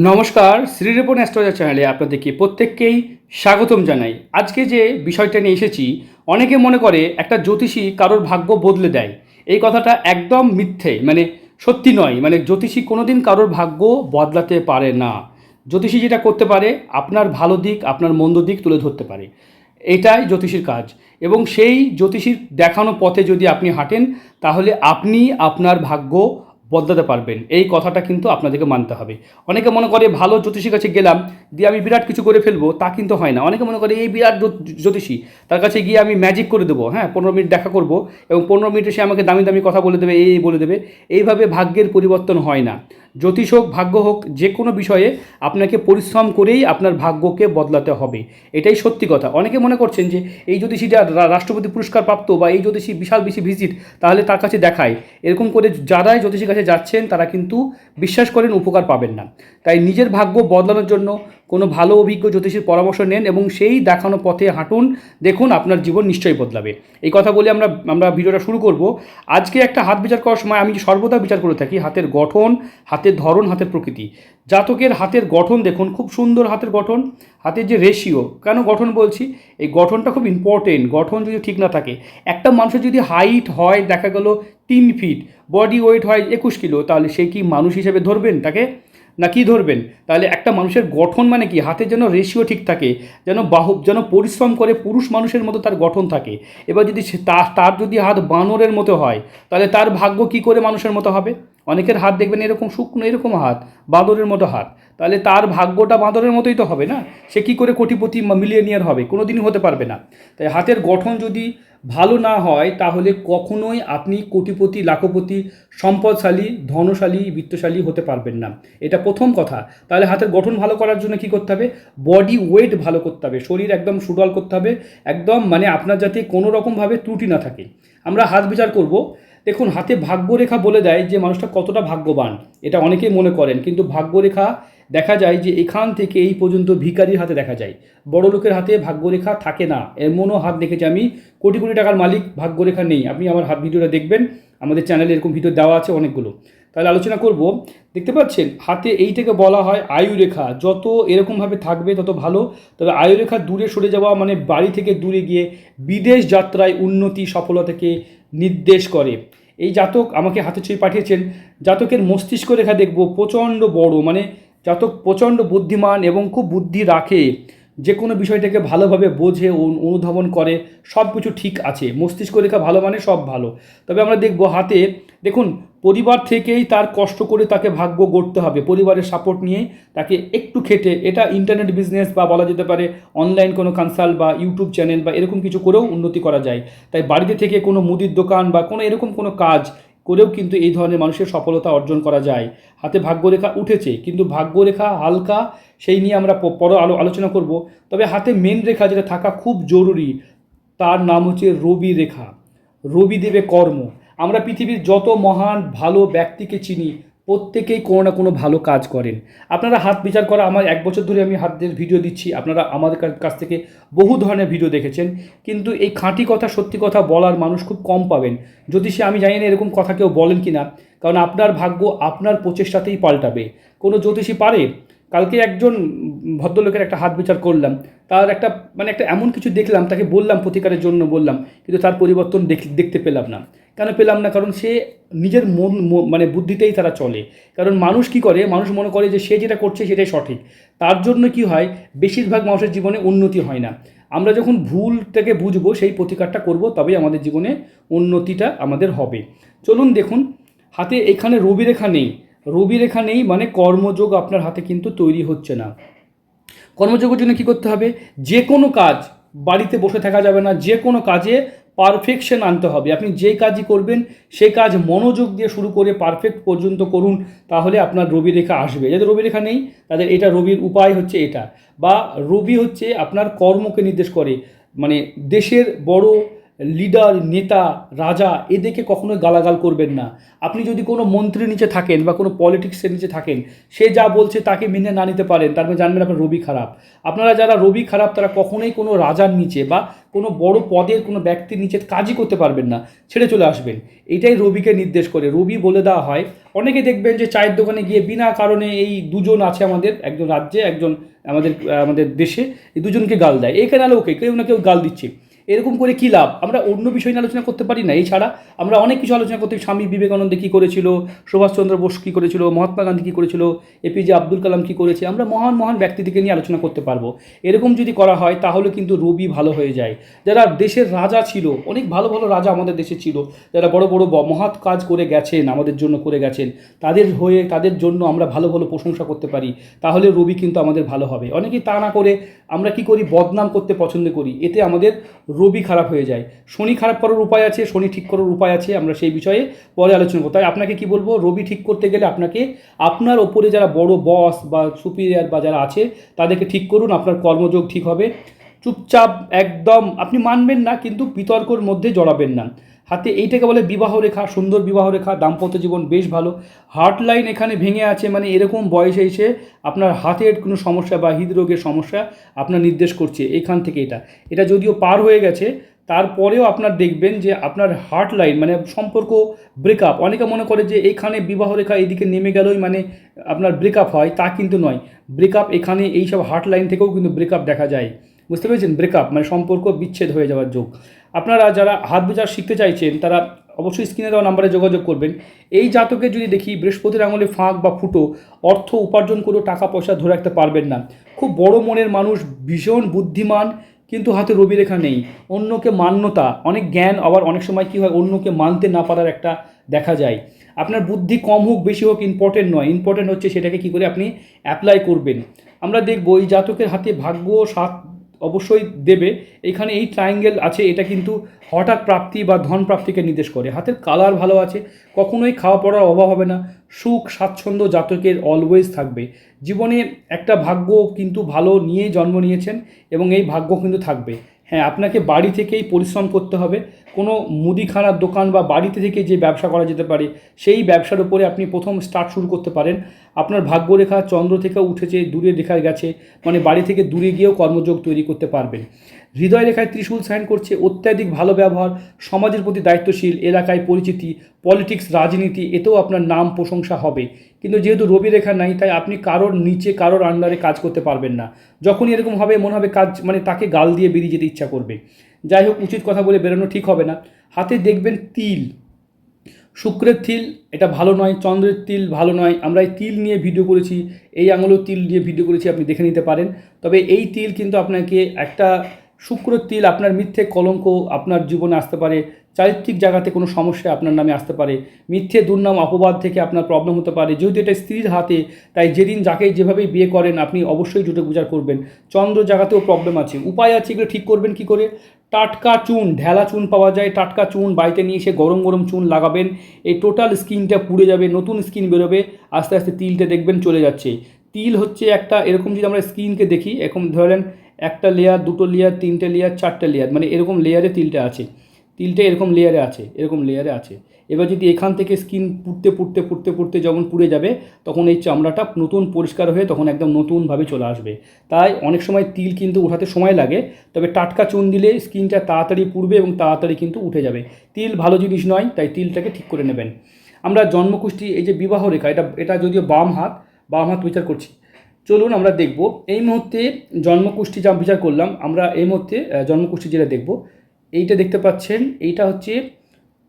নমস্কার শ্রীরেপন অ্যাস্ট্রোলজার চ্যানেলে আপনাদেরকে প্রত্যেককেই স্বাগতম জানাই। আজকে যে বিষয়টা নিয়ে এসেছি, অনেকে মনে করে একটা জ্যোতিষী কারোর ভাগ্য বদলে দেয়। এই কথাটা একদম মিথ্যে মানে সত্যি নয়। মানে জ্যোতিষী কোনোদিন কারোর ভাগ্য বদলাতে পারে না। জ্যোতিষী যেটা করতে পারে, আপনার ভালো দিক, আপনার মন্দ দিক তুলে ধরতে পারে। এটাই জ্যোতিষীর কাজ। এবং সেই জ্যোতিষীর দেখানো পথে যদি আপনি হাঁটেন, তাহলে আপনি আপনার ভাগ্য বদলাতে পারবেন। এই কথাটা কিন্তু আপনাদেরকে মানতে হবে। অনেকে মনে করে, ভালো জ্যোতিষীর কাছে গেলাম, দিয়ে আমি বিরাট কিছু করে ফেলব তা কিন্তু হয় না। অনেকে মনে করে, এই বিরাট জ্যোতিষী, তার কাছে গিয়ে আমি ম্যাজিক করে দেবো হ্যাঁ পনেরো মিনিট দেখা করব এবং পনেরো মিনিটে সে আমাকে দামি দামি কথা বলে দেবে এই বলে দেবে এইভাবে ভাগ্যের পরিবর্তন হয় না। জ্যোতিষ হোক, ভাগ্য হোক, যে কোনো বিষয়ে আপনাকে পরিশ্রম করেই আপনার ভাগ্যকে বদলাতে হবে। এটাই সত্যি কথা। অনেকে মনে করছেন যে এই জ্যোতিষীটা রাষ্ট্রপতি পুরস্কার প্রাপ্ত বা এই জ্যোতিষী বিশাল বেশি ভিজিট তাহলে তার কাছে দেখায়। এরকম করে যারাই জ্যোতিষীর কাছে যাচ্ছেন, তারা কিন্তু বিশ্বাস করেন, উপকার পাবেন না। তাই নিজের ভাগ্য বদলানোর জন্য কোনো ভালো অভিজ্ঞ জ্যোতিষীর পরামর্শ নেন এবং সেই দেখানো পথে হাঁটুন, দেখুন আপনার জীবন নিশ্চয়ই বদলাবে। এই কথা বলে আমরা আমরা ভিডিওটা শুরু করব। আজকে একটা হাত বিচার করার সময় আমি সর্বদা বিচার করে থাকি হাতের গঠন, হাতের ধরন, হাতের প্রকৃতি। জাতকের হাতের গঠন দেখুন, খুব সুন্দর হাতের গঠন। হাতের যে রেশিও কেন গঠন বলছি? এই গঠনটা খুব ইম্পর্টেন্ট গঠন যদি ঠিক না থাকে। একটা মানুষের যদি হাইট হয়, দেখা গেল তিন ফিট বডি ওয়েট হয় একুশ কিলো, তাহলে সে কি মানুষ হিসেবে ধরবেন তাকে? না কি ধরবেন? তাহলে একটা মানুষের গঠন মানে কি? হাতের যেন রেশিও ঠিক থাকে, যেন বাহু, যেন পরিশ্রম করে পুরুষ মানুষের মতো তার গঠন থাকে। এবার যদি সে- তার তার যদি হাত বানরের মতো হয়, তাহলে তার ভাগ্য কি করে মানুষের মতো হবে? অনেকের হাত দেখবেন এরকম শুকনো এরকম হাত, বাঁদরের মতো হাত। তাহলে তার ভাগ্যটা বাঁদরের মতোই তো হবে না? সে কি করে কোটিপতি মিলিয়নিয়ার হবে? কোনো দিনই হতে পারবে না। তাই হাতের গঠন যদি ভালো না হয় তাহলে কখনোই আপনি কোটিপতি, লাখপতি, সম্পদশালী, ধনশালী, বিত্তশালী হতে পারবেন না। এটা প্রথম কথা। তাহলে হাতের গঠন ভালো করার জন্য কি করতে হবে? বডি ওয়েট ভালো করতে হবে। শরীর একদম সুডল করতে হবে। একদম মানে আপনার যাতে কোনো রকমভাবে ত্রুটি না থাকে। আমরা হাত বিচার করব। দেখুন, হাতে ভাগ্যরেখা বলে দেয় যে মানুষটা কতটা ভাগ্যবান, এটা অনেকেই মনে করেন। কিন্তু ভাগ্যরেখা দেখা যায় যে এখান থেকে এই পর্যন্ত ভিখারির হাতে দেখা যায়। বড় লোকের হাতে ভাগ্যরেখা থাকে না। এমনও হাত দেখেছি আমি। কোটি কোটি টাকার মালিক, ভাগ্যরেখা নেই। আপনি আমার হাত ভিডিওটা দেখবেন। আমাদের চ্যানেলে এরকম ভিডিও দেওয়া আছে অনেকগুলো। তাহলে আলোচনা করব। দেখতে পাচ্ছেন, হাতে এইটাকে বলা হয় আয়ুরেখা। যত এরকমভাবে থাকবে, তত ভালো। তবে আয়ুরেখা দূরে সরে যাওয়া মানে বাড়ি থেকে দূরে গিয়ে বিদেশ যাত্রায় উন্নতি সফলতাকে নির্দেশ করে। এই জাতক আমাকে হাতে ছুঁয়ে পাঠিয়েছেন। জাতকের মস্তিষ্ক রেখা দেখব, প্রচণ্ড বড় মানে জাতক প্রচণ্ড বুদ্ধিমান এবং খুব বুদ্ধি রাখে। যে কোনো বিষয়টাকে ভালোভাবে বোঝে, অনু- অনুধাবন করে সব কিছু ঠিক আছে। মস্তিষ্ক রেখা ভালো মানে সব ভালো। তবে আমরা দেখব হাতে, দেখুন পরিবার থেকেই তার কষ্ট করে তাকে ভাগ্য গড়তে হবে, পরিবারের সাপোর্ট নিয়ে তাকে একটু খেটে, এটা ইন্টারনেট বিজনেস বা বলা যেতে পারে অনলাইন কোনো কনসাল্ট বা ইউটিউব চ্যানেল বা এরকম কিছু করেও উন্নতি করা যায়। তাই বাড়িতে থেকে কোনো মুদির দোকান বা কোনো এরকম কোনো কাজ করেও কিন্তু এই ধরনের মানুষের সফলতা অর্জন করা যায়। হাতে ভাগ্যরেখা উঠেছে, কিন্তু ভাগ্যরেখা হালকা, সেই নিয়ে আমরা পরে আলো, আলোচনা করব। তবে হাতে মেন রেখা যেটা থাকা খুব জরুরি, তার নাম হচ্ছে রবি রেখা রবি দেবে কর্ম। আমরা পৃথিবীর যত মহান, ভালো ব্যক্তিকে চিনি, প্রত্যেকেই কোনো না কোনো ভালো কাজ করেন। আপনারা হাত বিচার করা, আমার এক বছর ধরে আমি হাতের ভিডিও দিচ্ছি, আপনারা আমাদের কাছ থেকে বহু ধরনের ভিডিও দেখেছেন। কিন্তু এই খাঁটি কথা, সত্যি কথা বলার মানুষ খুব কম পাবেন। সে আমি জানি না এরকম কথা কেউ বলেন কি না কারণ আপনার ভাগ্য আপনার প্রচেষ্টাতেই পাল্টাবে। কোনো জ্যোতিষী পারে? কালকে একজন ভদ্রলোকের একটা হাত বিচার করলাম। তার একটা মানে একটা এমন কিছু দেখলাম, তাকে বললাম, প্রতিকারের জন্য বললাম, কিন্তু তার পরিবর্তন দেখ- দেখতে পেলাম না। কেন পেলাম না? কারণ সে নিজের মন মানে বুদ্ধিতেই তারা চলে। কারণ মানুষ কি করে? মানুষ মনে করে যে সে যেটা করছে, সেটাই সঠিক। তার জন্য কি হয়? বেশিরভাগ মানুষের জীবনে উন্নতি হয় না। আমরা যখন ভুলটাকে বুঝব, সেই প্রতিকারটা করব, তবেই আমাদের জীবনে উন্নতিটা আমাদের হবে। চলুন দেখুন, হাতে এখানে রবি রেখা নেই। রবি রেখা নেই মানে কর্মযোগ আপনার হাতে কিন্তু তৈরি হচ্ছে না। কর্মযোগের জন্য কী করতে হবে? যে কোনো কাজ বাড়িতে বসে থাকা যাবে না, যে কোনো কাজে পারফেকশন আনতে হবে। আপনি যে কাজই করবেন, সেই কাজ মনোযোগ দিয়ে শুরু করে পারফেক্ট পর্যন্ত করুন, তাহলে আপনার রবি রেখা আসবে। যাদের রবি রেখা নেই, তাদের এটা রবির উপায় হচ্ছে এটা। বা রবি হচ্ছে আপনার কর্মকে নির্দেশ করে মানে দেশের বড় লিডার, নেতা, রাজা এদেরকে কখনোই গালাগাল করবেন না। আপনি যদি কোনো মন্ত্রীর নিচে থাকেন বা কোনো পলিটিক্সের নিচে থাকেন, সে যা বলছে তাকে মেনে না নিতে পারেন, তার মানে জানবেন আপনার রবি খারাপ। আপনারা যারা রবি খারাপ, তারা কখনোই কোনো রাজার নিচে বা কোনো বড় পদের কোনো ব্যক্তির নিচে কাজই করতে পারবেন না। ছেড়ে চলে আসবেন। এটাই রবিকে নির্দেশ করে। রবি বলে দেওয়া হয়, অনেকে দেখবেন যে চায়ের দোকানে গিয়ে বিনা কারণে এই দুজন আছে আমাদের, একজন রাজ্যে, একজন আমাদের আমাদের দেশে, এই দুজনকে গাল দেয়। এখানে আলো ওকে, কেউ না কেউ গাল দিচ্ছে। এরকম করে কী লাভ? আমরা অন্য বিষয় নিয়ে আলোচনা করতে পারি না। এছাড়া আমরা অনেক কিছু আলোচনা করতে স্বামী বিবেকানন্দ কী করেছিল? সুভাষচন্দ্র বোস কী করেছিল? মহাত্মা গান্ধী কী করেছিল? এপিজে আব্দুল কালাম কী করেছে? আমরা মহান মহান ব্যক্তিদেরকে নিয়ে আলোচনা করতে পারব। এরকম যদি করা হয়, তাহলে কিন্তু রবি ভালো হয়ে যায়। যারা দেশের রাজা ছিল, অনেক ভালো ভালো রাজা আমাদের দেশে ছিল, যারা বড় বড় মহৎ কাজ করে গেছেন, আমাদের জন্য করে গেছেন, তাদের হয়ে, তাদের জন্য আমরা ভালো ভালো প্রশংসা করতে পারি, তাহলে রবি কিন্তু আমাদের ভালো হবে। অনেকেই তা না করে আমরা কি করি? বদনাম করতে পছন্দ করি। এতে আমাদের রবি খারাপ হয়ে যায়। শনি খারাপ করার উপায় আছে, শনি ঠিক করার উপায় আছে, আমরা সেই বিষয়ে পরে আলোচনা করব। তাই আপনাকে কি বলব, রবি ঠিক করতে গেলে আপনাকে আপনার ওপরে যারা বড় বস বা সুপিরিয়ার বা যারা আছে, তাদেরকে ঠিক করুন, আপনার কর্মযোগ ঠিক হবে। চুপচাপ, একদম, আপনি মানবেন না, কিন্তু বিতর্কর মধ্যে জড়াবেন না। হাতে এইটাকে বলে বিবাহ রেখা, সুন্দর বিবাহ রেখা, দাম্পত্য জীবন বেশ ভালো। হার্ট লাইন এখানে ভেঙে আছে মানে এরকম বয়সে এসে আপনার হাতের কোনো সমস্যা বা হৃদরোগের সমস্যা আপনার নির্দেশ করছে, এখান থেকে এটা। এটা যদিও পার হয়ে গেছে, তারপরেও আপনার দেখবেন যে আপনার হার্ট লাইন মানে সম্পর্ক ব্রেকআপ অনেকে মনে করে যে এখানে বিবাহ রেখা এদিকে নেমে গেলেই মানে আপনার ব্রেকআপ হয়, তা কিন্তু নয়। ব্রেকআপ এখানে এইসব হার্ট লাইন থেকেও কিন্তু ব্রেকআপ দেখা যায়। বুঝতে পেরেছেন? ব্রেকআপ মানে সম্পর্ক বিচ্ছেদ হয়ে যাওয়ার যোগ। আপনারা যারা হাত বিচার শিখতে চাইছেন, তারা অবশ্যই স্ক্রিনে দেওয়া নাম্বারে যোগাযোগ করবেন। এই জাতকে যদি দেখি, বৃহস্পতির আঙুলে ফাঁক বা ফুটো, অর্থ উপার্জন করেও টাকা পয়সা ধরে রাখতে পারবেন না। খুব বড় মনের মানুষ, ভীষণ বুদ্ধিমান, কিন্তু হাতে রবি রেখা নেই। অন্যকে মান্যতা, অনেক জ্ঞান, আবার অনেক সময় কী হয়, অন্যকে মানতে না পারার একটা দেখা যায়। আপনার বুদ্ধি কম হোক, বেশি হোক ইম্পর্টেন্ট নয়। ইম্পর্টেন্ট হচ্ছে সেটাকে কী করে আপনি অ্যাপ্লাই করবেন। আমরা দেখব, এই জাতকের হাতে ভাগ্য সাত অবশ্যই দেবে। এখানে এই ট্রায়াঙ্গেল আছে, এটা কিন্তু হঠাৎ প্রাপ্তি বা ধন প্রাপ্তিকে নির্দেশ করে। হাতের কালার ভালো আছে, কখনোই খাওয়া পড়ার অভাব হবে না। সুখ, স্বাচ্ছন্দ্য জাতকের অলওয়েজ থাকবে। জীবনে একটা ভাগ্য কিন্তু ভালো নিয়ে জন্ম নিয়েছেন এবং এই ভাগ্য কিন্তু থাকবে। হ্যাঁ আপনাকে বাড়ি থেকেই পরিশ্রম করতে হবে। কোনো মুদিখানার দোকান বা বাড়িতে থেকে যে ব্যবসা করা যেতে পারে, সেই ব্যবসার উপরে আপনি প্রথম স্টার্ট শুরু করতে পারেন। আপনার ভাগ্যরেখা চন্দ্র থেকে উঠেছে, দূরে রেখায় গেছে মানে বাড়ি থেকে দূরে গিয়েও কর্মযোগ তৈরি করতে পারবেন। হৃদয় রেখায় ত্রিশূল সাইন করছে অত্যাধিক ভালো ব্যবহার, সমাজের প্রতি দায়িত্বশীল, এলাকায় পরিচিতি, পলিটিক্স, রাজনীতি, এতেও আপনার নাম প্রশংসা হবে। কিন্তু যেহেতু রবি রেখা নাই, তাই আপনি কারোর নিচে, কারোর আন্ডারে কাজ করতে পারবেন না। যখনই এরকম হবে, মনে হবে কাজ মানে তাকে গাল দিয়ে বেরিয়ে যেতে ইচ্ছা করবে। যাই হোক, উচিত কথা বলে বেরোনো ঠিক হবে না। হাতে দেখবেন তিল। শুক্রের তিল, এটা ভালো নয়, চন্দ্রের তিল ভালো নয়। আমরা এই তিল নিয়ে ভিডিও করেছি, এই আঙুলেও তিল নিয়ে ভিডিও করেছি, আপনি দেখে নিতে পারেন। তবে এই তিল কিন্তু আপনাকে একটা শুক্রের তিল আপনার মিথ্যে কলঙ্ক আপনার জীবনে আসতে পারে, চারিত্রিক জায়গাতে কোনো সমস্যা আপনার নামে আসতে পারে, মিথ্যে দুর্নাম অপবাদ থেকে আপনার প্রবলেম হতে পারে, যেহেতু এটা স্ত্রীর হাতে, তাই যেদিন যাকে যেভাবেই বিয়ে করেন আপনি অবশ্যই জুটে গুজার করবেন। চন্দ্র জায়গাতেও প্রবলেম আছে। উপায় আছে এগুলো ঠিক করবেন কি করে? টাটকা চুন, ঢেলা চুন পাওয়া যায়। টাটকা চুন বাড়িতে নিয়ে এসে গরম গরম চুন লাগাবেন। এই টোটাল স্কিনটা পুড়ে যাবে, নতুন স্কিন বেরোবে। আস্তে আস্তে তিলটা দেখবেন চলে যাচ্ছে। তিল হচ্ছে একটা, এরকম যদি আমরা স্কিনকে দেখি এরকম ধরেন একটা লেয়ার দুটো লেয়ার তিনটে লেয়ার চারটে লেয়ার মানে এরকম লেয়ারে তিলটা আছে। তিলটা এরকম লেয়ারে আছে, এরকম লেয়ারে আছে। এবার যদি এখান থেকে স্কিন পুড়তে পুড়তে পুড়তে পুড়তে যখন পুড়ে যাবে, তখন এই চামড়াটা নতুন পরিষ্কার হয়ে তখন একদম নতুনভাবে চলে আসবে। তাই অনেক সময় তিল কিন্তু উঠাতে সময় লাগে, তবে টাটকা চুন দিলে স্কিনটা তাড়াতাড়ি পুড়বে এবং তাড়াতাড়ি কিন্তু উঠে যাবে। তিল ভালো জিনিস নয়, তাই তিলটাকে ঠিক করে নেবেন। আমরা জন্মকুষ্ঠি এই যে বিবাহ রেখা, এটা এটা যদিও বাম হাত বাম হাত বিচার করছি। চলুন আমরা দেখব। এই মুহূর্তে জন্মকুষ্ঠী যা বিচার করলাম, আমরা এই মুহূর্তে জন্মকুষ্ঠি যেটা দেখব, এইটা দেখতে পাচ্ছেন, এইটা হচ্ছে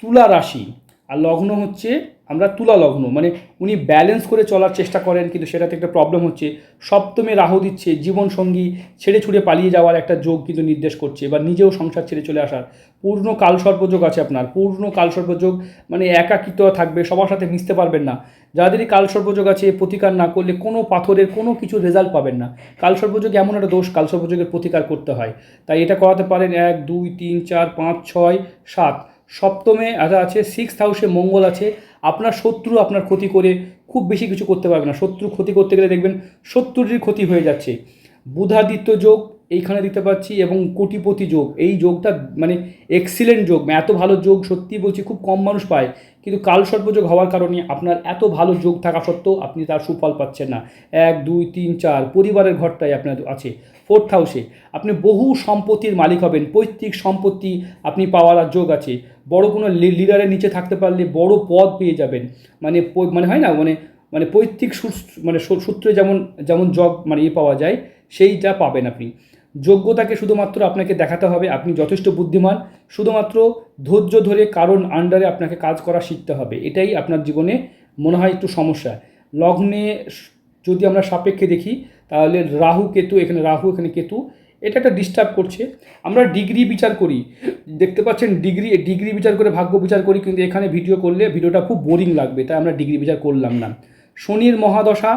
তুলা রাশি। আর লগ্ন হচ্ছে আমরা তুলা লগ্ন মানে উনি ব্যালেন্স করে চলার চেষ্টা করেন, কিন্তু সেটাতে একটা প্রবলেম হচ্ছে। সপ্তমে রাহু দিচ্ছে, জীবনসঙ্গী ছেড়ে ছুড়ে পালিয়ে যাওয়ার একটা যোগ কিন্তু নির্দেশ করছে, বা নিজেও সংসার ছেড়ে চলে আসার। পূর্ণ কালসর্পযোগ আছে আপনার, পূর্ণ কালসর্পযোগ মানে একাকিত থাকবে, সবার সাথে মিশতে পারবেন না। যাদেরই কালসর্পযোগ আছে, প্রতিকার না করলে কোনো পাথরের কোনো কিছু রেজাল্ট পাবেন না। কালসর্পযোগ এমন একটা দোষ কালসর্পযোগের প্রতিকার করতে হয়। তাই এটা করাতে পারেন এক, দুই, তিন, চার, পাঁচ, ছয়, সাত। সপ্তমে আজ আছে সিক্স হাউসে মঙ্গল আছে আপনার শত্রু আপনার ক্ষতি করে খুব বেশি কিছু করতে পারবে না। শত্রু ক্ষতি করতে গেলে দেখবেন শত্রুটির ক্ষতি হয়ে যাচ্ছে। বুধাদিত্য যোগ এইখানে দিতে পারছি এবং কোটিপতি যোগ। এই যোগটা মানে এক্সিলেন্ট যোগ মানে এত ভালো যোগ সত্যি বলছি খুব কম মানুষ পায়। কিন্তু কাল সর্বযোগ হওয়ার কারণে আপনার এত ভালো যোগ থাকা সত্ত্বেও আপনি তার সুফল পাচ্ছেন না। এক, দুই, তিন, চার, পরিবারের ঘরটাই আপনার আছে। ফোর্থ হাউসে আপনি বহু সম্পত্তির মালিক হবেন, পৈতৃক সম্পত্তি আপনি পাওয়ার যোগ আছে। বড় কোনো লিডারের নিচে থাকতে পারলে বড় পদ পেয়ে যাবেন। মানে মানে হয় না মানে মানে পৈতৃক মানে সূত্রে যেমন যেমন জব মানে ইয়ে পাওয়া যায়, সেইটা পাবেন আপনি। যোগ্যতাকে শুধুমাত্র আপনাকে দেখাতে হবে, আপনি যথেষ্ট বুদ্ধিমান। শুধুমাত্র ধৈর্য ধরে কারণ আন্ডারে আপনাকে কাজ করা শিখতে হবে, এটাই আপনার জীবনে মনে হয় একটু সমস্যা। লগ্নে যদি আমরা সাপেক্ষে দেখি, তাহলে রাহু কেতু, এখানে রাহু, এখানে কেতু, এটা একটা ডিস্টার্ব করছে। আমরা ডিগ্রি বিচার করি। দেখতে পাচ্ছেন ডিগ্রি ডিগ্রি বিচার করে, ভাগ্য বিচার করি, কিন্তু এখানে ভিডিও করলে ভিডিওটা খুব বোরিং লাগবে, তাই আমরা ডিগ্রি বিচার করলাম না। শনির মহাদশা,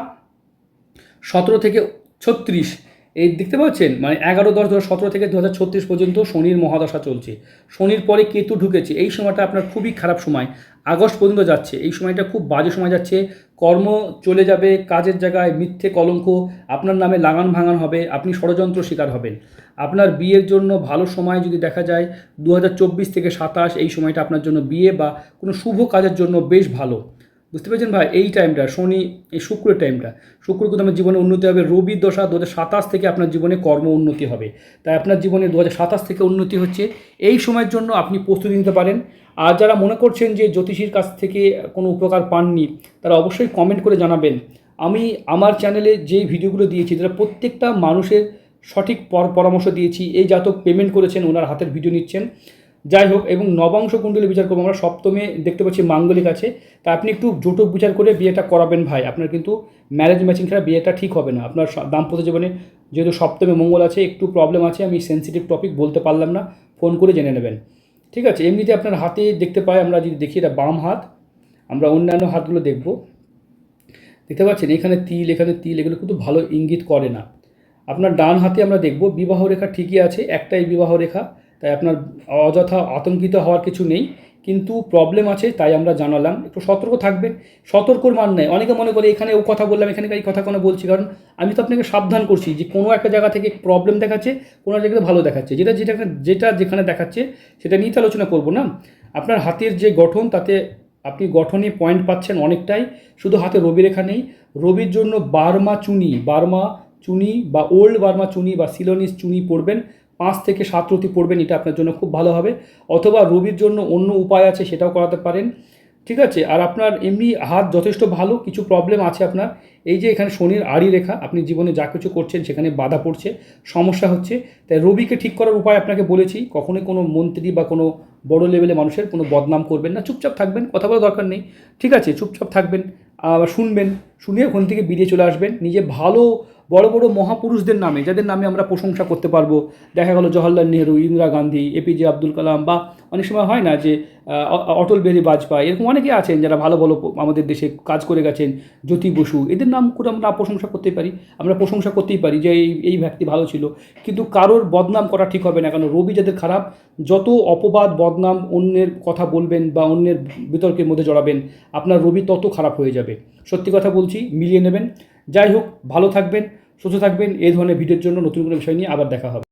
সতেরো থেকে ছত্রিশ এই দেখতে পাচ্ছেন? মানে এগারো, দশ দু সতেরো থেকে দু ছত্রিশ পর্যন্ত শনির মহাদশা চলছে। শনির পরে কেতু ঢুকেছে। এই সময়টা আপনার খুবই খারাপ সময়। আগস্ট পর্যন্ত যাচ্ছে। এই সময়টা খুব বাজে সময় যাচ্ছে। কর্ম চলে যাবে, কাজের জায়গায় মিথ্যে কলঙ্ক, আপনার নামে লাগান ভাঙান হবে, আপনি ষড়যন্ত্র শিকার হবেন। আপনার বিয়ের জন্য ভালো সময় যদি দেখা যায় দু হাজার চব্বিশ থেকে সাতাশ, এই সময়টা আপনার জন্য বিয়ে বা কোনো শুভ কাজের জন্য বেশ ভালো। বুঝতে পেরেছেন ভাই? এই টাইমটা শনি, এই শুক্রের টাইমটা শুক্র কিন্তু আমার জীবনে উন্নতি হবে। রবির দশা দু সাতাশ থেকে আপনার জীবনে কর্ম উন্নতি হবে। তাই আপনার জীবনে দু সাতাশ থেকে উন্নতি হচ্ছে। এই সময়ের জন্য আপনি প্রস্তুতি নিতে পারেন। আর যারা মনে করছেন যে জ্যোতিষীর কাছ থেকে কোনো উপকার পাননি, তারা অবশ্যই কমেন্ট করে জানাবেন। আমি আমার চ্যানেলে যে ভিডিওগুলো দিয়েছি তারা প্রত্যেকটা মানুষের সঠিক পর- পরামর্শ দিয়েছি, এই জাতক পেমেন্ট করেছেন, ওনার হাতের ভিডিও নিচ্ছেন। যাই হোক, এবং নবাংশ কুণ্ডলী বিচার করব। আমরা সপ্তমে দেখতে পাচ্ছি মাঙ্গলিক আছে। তা আপনি একটু জোটক বিচার করে বিয়েটা করাবেন ভাই। আপনার কিন্তু ম্যারেজ ম্যাচিং ছাড়া বিয়েটা ঠিক হবে না। আপনার দাম্পত্য জীবনে যেহেতু সপ্তমে মঙ্গল আছে, একটু প্রবলেম আছে, আমি সেন্সিটিভ টপিক বলতে পারলাম না। ফোন করে জেনে নেবেন। ঠিক আছে? এমনিতে আপনার হাতে দেখতে পাই, আমরা যদি দেখি, এটা বাম হাত। আমরা অন্যান্য হাতগুলো দেখব। দেখতে পাচ্ছেন? এখানে তিল এখানে তিল, এগুলো কিন্তু ভালো ইঙ্গিত করে না। আপনার ডান হাতে আমরা দেখব, বিবাহ রেখা ঠিকই আছে। একটাই বিবাহ রেখা। তাই আপনার অযথা আতঙ্কিত হওয়ার কিছু নেই। কিন্তু প্রবলেম আছে, তাই আমরা জানালাম। একটু সতর্ক থাকবেন। সতর্কর মান নেই। অনেকে মনে করে এখানে ও কথা বললাম, এখানে এই কথা কোনো বলছি। কারণ আমি তো আপনাকে সাবধান করছি যে কোনো একটা জায়গা থেকে প্রবলেম দেখাচ্ছে, কোনো জায়গাতে ভালো দেখাচ্ছে। যেটা যেটা যেটা যেখানে দেখাচ্ছে, সেটা নিয়ে তো আলোচনা করব না। আপনার হাতের যে গঠন, তাতে আপনি গঠনে পয়েন্ট পাচ্ছেন অনেকটাই। শুধু হাতে রবি রেখা নেই। রবির জন্য বার্মা চুনি বার্মা চুনি বা ওল্ড বার্মা চুনি বা সিলোনিস চুনি পড়বেন পাঁচ থেকে সাত রতি পড়বেন, এটা আপনার জন্য খুব ভালো হবে। অথবা রবির জন্য অন্য উপায় আছে, সেটাও করাতে পারেন। ঠিক আছে? আর আপনার এমনি হাত যথেষ্ট ভালো, কিছু প্রবলেম আছে আপনার। এই যে এখানে শনির আড়ি রেখা, আপনি জীবনে যা কিছু করছেন, সেখানে বাধা পড়ছে। সমস্যা হচ্ছে, তাই রবিকে ঠিক করার উপায় আপনাকে বলেছি, কখনোই কোনো মন্ত্রী বা কোনো বড় লেভেলে মানুষের কোনো বদনাম করবেন না। চুপচাপ থাকবেন, কথা বলার দরকার নেই। ঠিক আছে? চুপচাপ থাকবেন, আবার শুনবেন শুনে ওখান থেকে বেরিয়ে চলে আসবেন। নিজে ভালো বড় বড় মহাপুরুষদের নামে, যাদের নামে আমরা প্রশংসা করতে পারব। দেখা গেল জওহরলাল নেহরু, ইন্দিরা গান্ধী এপিজে আব্দুল কালাম বা অনেক সময় হয় না যে অটল বিহারী বাজপেয়ী, এরকম অনেকে আছেন যারা ভালো ভালো আমাদের দেশে কাজ করে গেছেন। জ্যোতি বসু, এদের নাম করে আমরা প্রশংসা করতেই পারি। আমরা প্রশংসা করতেই পারি যে এই এই ব্যক্তি ভালো ছিল। কিন্তু কারোর বদনাম করা ঠিক হবে না। কারণ রবি যাদের খারাপ, যত অপবাদ, বদনাম অন্যের কথা বলবেন বা অন্যের বিতর্কের মধ্যে জড়াবেন, আপনার রবি তত খারাপ হয়ে যাবে। সত্যি কথা বলছি, মিলিয়ে নেবেন। যাই হোক, ভালো থাকবেন। সুস্থ থাকবেন এই ধরনের ভিডিওর জন্য নতুন কোনো বিষয় নিয়ে আবার দেখা হবে।